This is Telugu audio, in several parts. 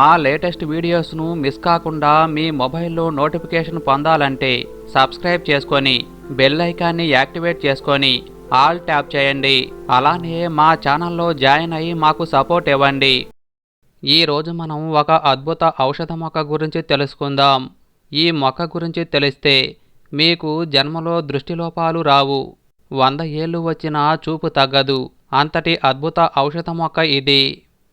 మా లేటెస్ట్ వీడియోస్ను మిస్ కాకుండా మీ మొబైల్లో నోటిఫికేషన్ పొందాలంటే సబ్స్క్రైబ్ చేసుకొని బెల్ ఐకాన్ని యాక్టివేట్ చేసుకొని ఆల్ ట్యాప్ చేయండి. అలానే మా ఛానల్లో జాయిన్ అయ్యి మాకు సపోర్ట్ ఇవ్వండి. ఈ రోజు మనం ఒక అద్భుత ఔషధ మొక్క గురించి తెలుసుకుందాం. ఈ మొక్క గురించి తెలిస్తే మీకు జన్మలో దృష్టిలోపాలు రావు. వంద ఏళ్ళు వచ్చినా చూపు తగ్గదు. అంతటి అద్భుత ఔషధ మొక్క ఇది.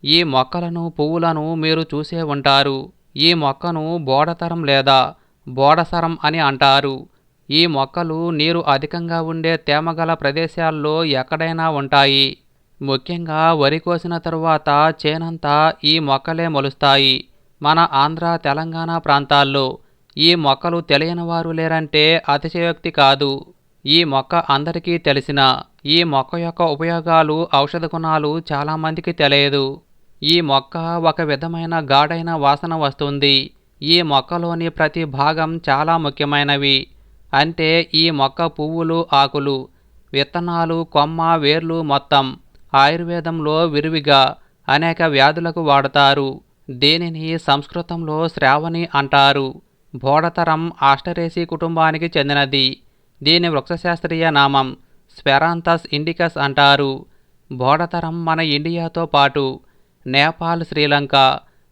ఈ మొక్కలను పువ్వులను మీరు చూసే ఉంటారు. ఈ మొక్కను బోడతరం లేదా బోడసరం అని అంటారు. ఈ మొక్కలు నీరు అధికంగా ఉండే తేమగల ప్రదేశాల్లో ఎక్కడైనా ఉంటాయి. ముఖ్యంగా వరి కోసిన తరువాత చేనంతా ఈ మొక్కలే మొలుస్తాయి. మన ఆంధ్ర తెలంగాణ ప్రాంతాల్లో ఈ మొక్కలు తెలియని వారు లేరంటే అతిశయోక్తి కాదు. ఈ మొక్క అందరికీ తెలిసిన ఈ మొక్క యొక్క ఉపయోగాలు ఔషధ గుణాలు చాలామందికి తెలియదు. ఈ మొక్క ఒక విధమైన గాఢైన వాసన వస్తుంది. ఈ మొక్కలోని ప్రతి భాగం చాలా ముఖ్యమైనవి. అంటే ఈ మొక్క పువ్వులు ఆకులు విత్తనాలు కొమ్మ వేర్లు మొత్తం ఆయుర్వేదంలో విరివిగా అనేక వ్యాధులకు వాడతారు. దీనిని సంస్కృతంలో శ్రావణి అంటారు. బోడతరం ఆస్టరేసి కుటుంబానికి చెందినది. దీని వృక్షశాస్త్రీయ నామం స్పెరాంతస్ ఇండికస్ అంటారు. బోడతరం మన ఇండియాతో పాటు నేపాల్ శ్రీలంక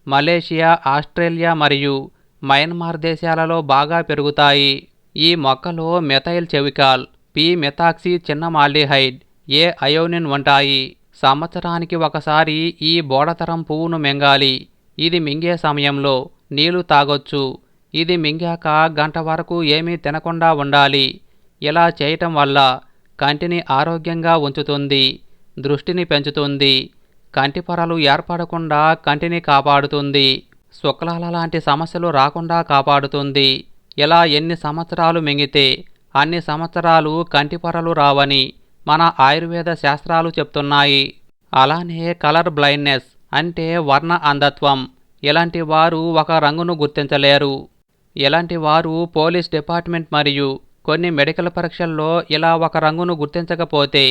మలేషియా ఆస్ట్రేలియా మరియు మయన్మార్ దేశాలలో బాగా పెరుగుతాయి. ఈ మొక్కలో మెథైల్ చెవికాల్ పి మెథాక్సీ చిన్న మాల్డిహైడ్ ఏ అయోనిన్ ఉంటాయి. సంవత్సరానికి ఒకసారి ఈ బోడతరం పువ్వును మింగాలి. ఇది మింగే సమయంలో నీళ్ళు తాగొచ్చు. ఇది మింగాక గంట వరకు ఏమీ తినకుండా ఉండాలి. ఇలా చేయటం వల్ల కంటిని ఆరోగ్యంగా ఉంచుతుంది దృష్టిని పెంచుతుంది. కంటిపొరలు ఏర్పడకుండా కంటిని కాపాడుతుంది. శుక్లాల లాంటి సమస్యలు రాకుండా కాపాడుతుంది. ఇలా ఎన్ని సంవత్సరాలు మింగితే అన్ని సంవత్సరాలు కంటిపొరలు రావని మన ఆయుర్వేద శాస్త్రాలు చెప్తున్నాయి. అలానే కలర్ బ్లైండ్నెస్ అంటే వర్ణ అంధత్వం. ఇలాంటి వారు ఒక రంగును గుర్తించలేరు. ఇలాంటి వారు పోలీస్ డిపార్ట్మెంట్ మరియు కొన్ని మెడికల్ పరీక్షల్లో ఇలా ఒక రంగును గుర్తించకపోతే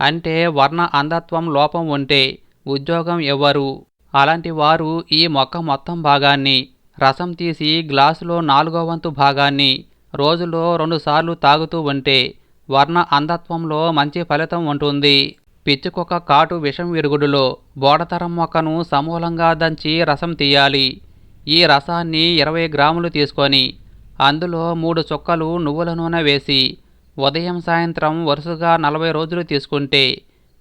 అంటే వర్ణ అంధత్వం లోపం ఉంటే ఉద్యోగం ఇవ్వరు అలాంటి వారు ఈ మొక్క మొత్తం భాగాన్ని రసం తీసి గ్లాసులో నాలుగో వంతు భాగాన్ని రోజులో రెండుసార్లు తాగుతూ ఉంటే వర్ణ అంధత్వంలో మంచి ఫలితం ఉంటుంది. పిచ్చుకొక కాటు విషం విరుగుడులో బోడతరం మొక్కను సమూలంగా దంచి రసం తీయాలి. ఈ రసాన్ని ఇరవై గ్రాములు తీసుకొని అందులో మూడు చుక్కలు నువ్వుల నూనె వేసి ఉదయం సాయంత్రం వరుసగా నలభై రోజులు తీసుకుంటే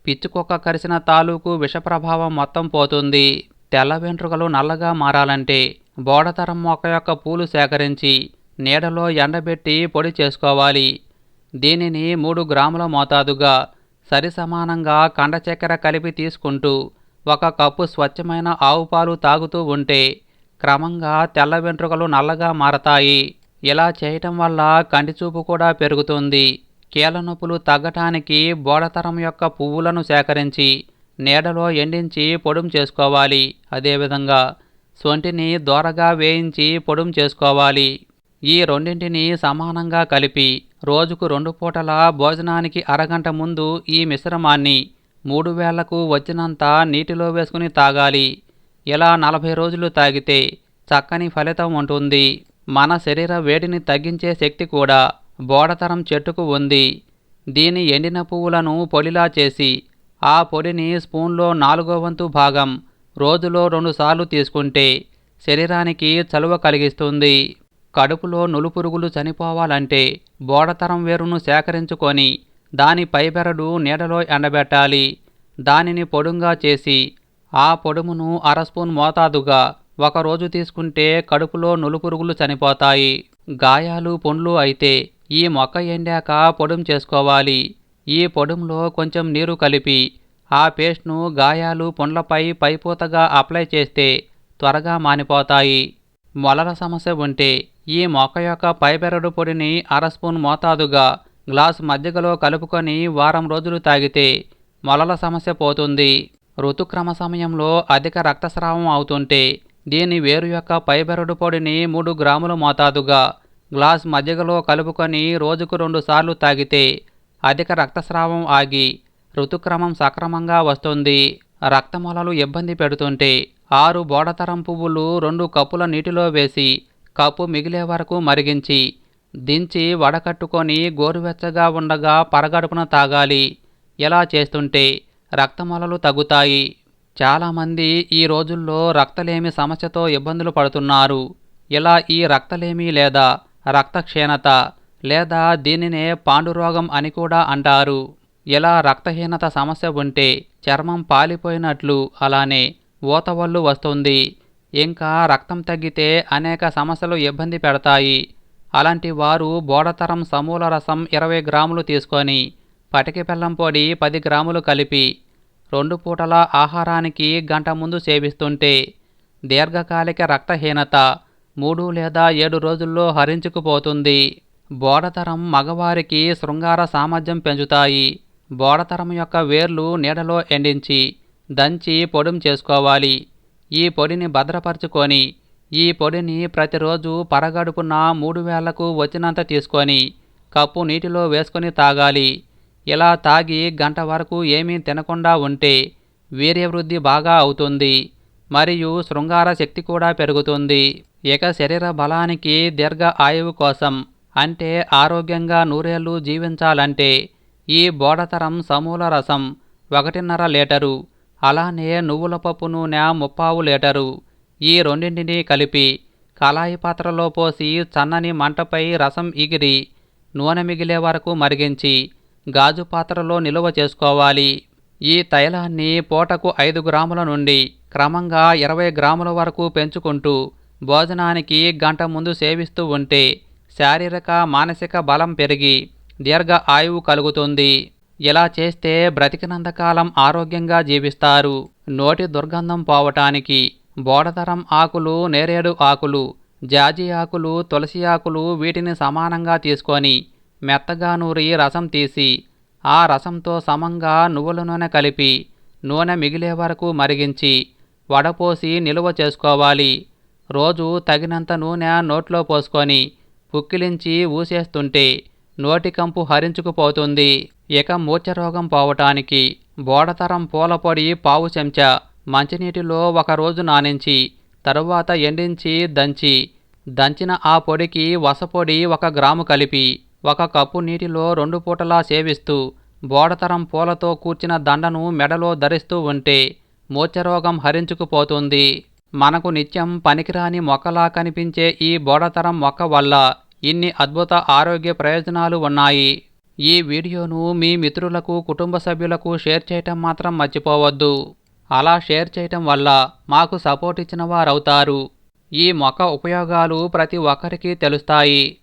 పిచ్చుకొక్క కరిసిన తాలూకు విషప్రభావం మొత్తం పోతుంది. తెల్ల వెంట్రుకలు నల్లగా మారాలంటే బోడతరం మొక్క యొక్క పూలు సేకరించి నీడలో ఎండబెట్టి పొడి చేసుకోవాలి. దీనిని మూడు గ్రాముల మోతాదుగా సరి సమానంగా కండ చక్కెర కలిపి తీసుకుంటూ ఒక కప్పు స్వచ్ఛమైన ఆవు పాలు తాగుతూ ఉంటే క్రమంగా తెల్ల వెంట్రుకలు నల్లగా మారతాయి. ఇలా చేయటం వల్ల కంటి చూపు కూడా పెరుగుతుంది. కీళ్ళ నొప్పులు తగ్గటానికి బోడతరం యొక్క పువ్వులను సేకరించి నీడలో ఎండించి పొడుం చేసుకోవాలి. అదేవిధంగా సొంటిని దోరగా వేయించి పొడుం చేసుకోవాలి. ఈ రెండింటిని సమానంగా కలిపి రోజుకు రెండు పూటల భోజనానికి అరగంట ముందు ఈ మిశ్రమాన్ని మూడు వేళ్ళకు వచ్చినంత నీటిలో వేసుకుని తాగాలి. ఇలా నలభై రోజులు తాగితే చక్కని ఫలితం ఉంటుంది. మన శరీర వేడిని తగ్గించే శక్తి కూడా బోడతరం చెట్టుకు ఉంది. దీని ఎండిన పువ్వులను పొడిలా చేసి ఆ పొడిని స్పూన్లో నాలుగో వంతు భాగం రోజులో రెండుసార్లు తీసుకుంటే శరీరానికి చలువ కలిగిస్తుంది. కడుపులో నులుపురుగులు చనిపోవాలంటే బోడతరం వేరును సేకరించుకొని దాని పైబెరడు నీడలో ఎండబెట్టాలి. దానిని పొడుంగా చేసి ఆ పొడుమును అర స్పూన్ మోతాదుగా ఒకరోజు తీసుకుంటే కడుపులో నులుపురుగులు చనిపోతాయి. గాయాలు పుండ్లు అయితే ఈ మొక్క ఎండాక పొడుం చేసుకోవాలి. ఈ పొడుంలో కొంచెం నీరు కలిపి ఆ పేస్ట్ను గాయాలు పుండ్లపై పైపూతగా అప్లై చేస్తే త్వరగా మానిపోతాయి. మొలల సమస్య ఉంటే ఈ మొక్క యొక్క పైబెరడు పొడిని అర స్పూన్ మోతాదుగా గ్లాస్ మజ్జిగలో కలుపుకొని వారం రోజులు తాగితే మొలల సమస్య పోతుంది. ఋతుక్రమ సమయంలో అధిక రక్తస్రావం అవుతుంటే దీని వేరు యొక్క పైబెరడు పొడిని మూడు గ్రాముల మోతాదుగా గ్లాస్ మజ్జిగలో కలుపుకొని రోజుకు రెండుసార్లు తాగితే అధిక రక్తస్రావం ఆగి ఋతుక్రమం సక్రమంగా వస్తుంది. రక్తమూలాలు ఇబ్బంది పెడుతుంటే ఆరు బోడతరం పువ్వులు రెండు కప్పుల నీటిలో వేసి కప్పు మిగిలే వరకు మరిగించి దించి వడకట్టుకొని గోరువెచ్చగా ఉండగా పరగడుపున తాగాలి. ఇలా చేస్తుంటే రక్తమలలు తగ్గుతాయి. చాలామంది ఈ రోజుల్లో రక్తలేమి సమస్యతో ఇబ్బందులు పడుతున్నారు. ఇలా ఈ రక్తలేమి లేదా రక్తక్షీణత లేదా దీనినే పాండురోగం అని కూడా అంటారు. ఇలా రక్తహీనత సమస్య ఉంటే చర్మం పాలిపోయినట్లు అలానే ఊతవళ్ళు వస్తుంది. ఇంకా రక్తం తగ్గితే అనేక సమస్యలు ఇబ్బంది పెడతాయి. అలాంటి వారు బోడతరం సమూల రసం ఇరవై గ్రాములు తీసుకొని పటికి బెల్లం పొడి పది గ్రాములు కలిపి రెండు పూటల ఆహారానికి గంట ముందు సేవిస్తుంటే దీర్ఘకాలిక రక్తహీనత మూడు లేదా ఏడు రోజుల్లో హరించుకుపోతుంది. బోడతరం మగవారికి శృంగార సామర్థ్యం పెంచుతాయి. బోడతరం యొక్క వేర్లు నీడలో ఎండించి దంచి పొడిం చేసుకోవాలి. ఈ పొడిని భద్రపరచుకొని ఈ పొడిని ప్రతిరోజు పరగడుపున మూడు వేలకు వచ్చినంత తీసుకొని కప్పు నీటిలో వేసుకొని తాగాలి. ఇలా తాగి గంట వరకు ఏమీ తినకుండా ఉంటే వీర్యవృద్ధి బాగా అవుతుంది. మరియు శృంగార శక్తి కూడా పెరుగుతుంది. ఇక శరీర బలానికి దీర్ఘ ఆయువు కోసం అంటే ఆరోగ్యంగా నూరేళ్ళు జీవించాలంటే ఈ బోడతరం సమూల రసం ఒకటిన్నర లీటరు అలానే నువ్వుల పప్పు నూనె ముప్పావు లీటరు. ఈ రెండింటిని కలిపి కళాయి పాత్రలో పోసి చన్నని మంటపై రసం ఎగిరి నూనె మిగిలే వరకు మరిగించి గాజు పాత్రలో నిలువ చేసుకోవాలి. ఈ తైలాన్ని పూటకు ఐదు గ్రాముల నుండి క్రమంగా ఇరవై గ్రాముల వరకు పెంచుకుంటూ భోజనానికి గంట ముందు సేవిస్తూ ఉంటే శారీరక మానసిక బలం పెరిగి దీర్ఘ ఆయువు కలుగుతుంది. ఇలా చేస్తే బ్రతికినంతకాలం ఆరోగ్యంగా జీవిస్తారు. నోటి దుర్గంధం పోవటానికి బోడతరం ఆకులు నేరేడు ఆకులు జాజి ఆకులు తులసి ఆకులు వీటిని సమానంగా తీసుకొని మెత్తగా నూరి రసం తీసి ఆ రసంతో సమంగా నువ్వుల నూనె కలిపి నూనె మిగిలే వరకు మరిగించి వడపోసి నిలువ చేసుకోవాలి. రోజు తగినంత నూనె నోట్లో పోసుకొని పుక్కిలించి ఊసేస్తుంటే నోటి కంపు హరించుకుపోతుంది. ఇక మూర్ఛరోగం పోవటానికి బోడతరం పూలపొడి పావు చెంచా మంచినీటిలో ఒక రోజు నానించి తరువాత ఎండించి దంచి దంచిన ఆ పొడికి వసపొడి ఒక గ్రాము కలిపి ఒక కప్పు నీటిలో రెండు పూటలా సేవిస్తూ బోడతరం పూలతో కూర్చిన దండను మెడలో ధరిస్తూ ఉంటే మూర్ఛరోగం హరించుకుపోతుంది. మనకు నిత్యం పనికిరాని మొక్కలా కనిపించే ఈ బోడతరం మొక్క వల్ల ఇన్ని అద్భుత ఆరోగ్య ప్రయోజనాలు ఉన్నాయి. ఈ వీడియోను మీ మిత్రులకు కుటుంబ సభ్యులకు షేర్ చేయటం మాత్రం మర్చిపోవద్దు. అలా షేర్ చేయటం వల్ల మాకు సపోర్ట్ ఇచ్చిన వారవుతారు. ఈ మొక్క ఉపయోగాలు ప్రతి ఒక్కరికి తెలుస్తాయి.